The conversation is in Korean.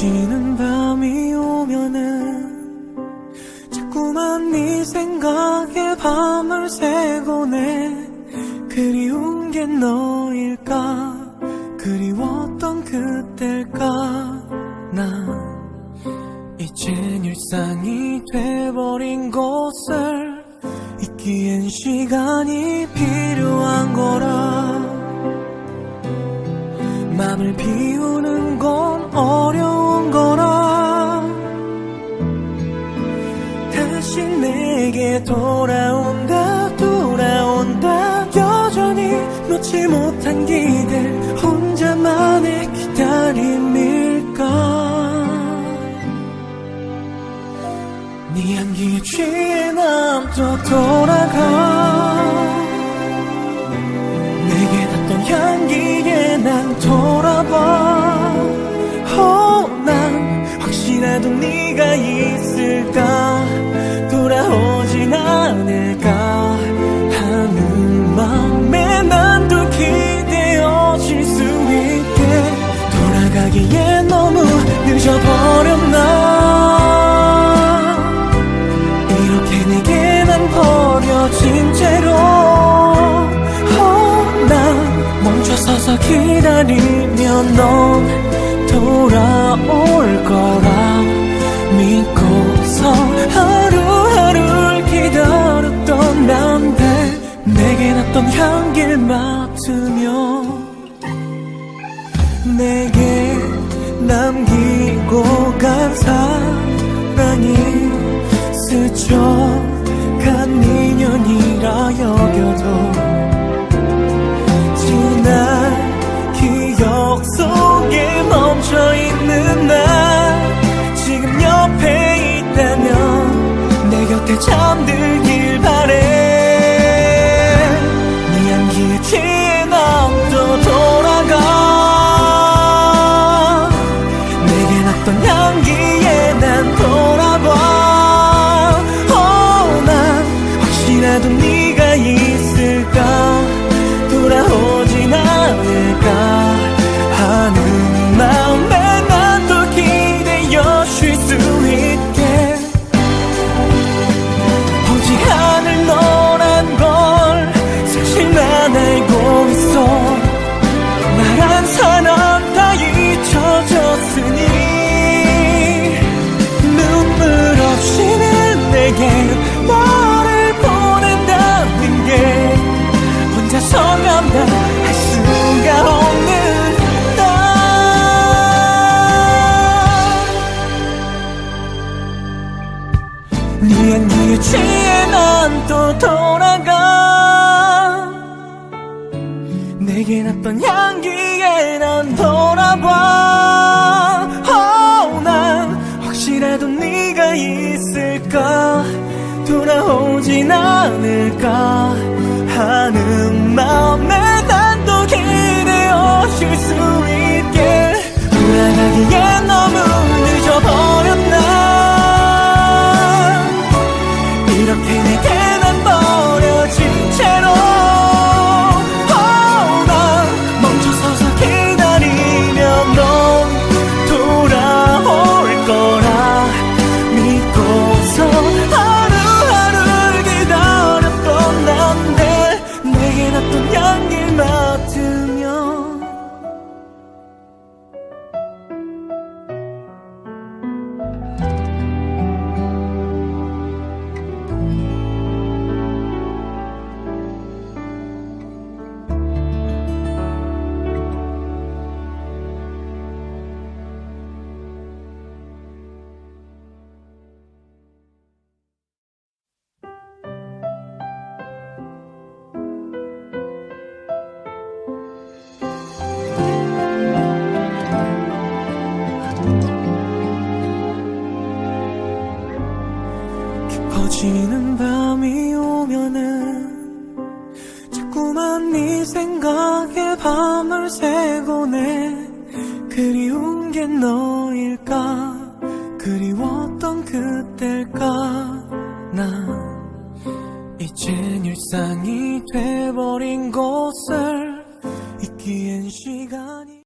깊어지는 밤이 오면은 자꾸만 네 생각에 밤을 새고네 그리운 게 너일까? 그리웠던 그때일까? 난 이젠 일상이 돼버린 것을 잊기엔 시간이 필요한 거라. 맘을 비우는 다시 내게 돌아온다 돌아온다. 여전히 놓지 못한 기대 혼자만의 기다림일까? 네 향기에 취해 난 또 돌아가 기다리면 넌 돌아올 거라 믿고서 하루하루를 기다렸던 난데 내게 났던 향기를 맡으며 내게 남기고 간 사랑이 스쳐간 인연이 잠들길 바래. 네 향기에 난또 돌아가. 내게 났던 향기에 난 돌아봐 oh, 난 혹시라도 네가 있을까 취해 난또 돌아가. 내게 났던 향기에 난 돌아봐 oh, 난 혹시라도 네가 있을까? 돌아오진 않을까 지는 밤이 오면은 자꾸만 네 생각에 밤을 새고네 그리운 게 너일까? 그리웠던 그때일까? 난 이젠 일상이 돼버린 것을 잊기엔 쉽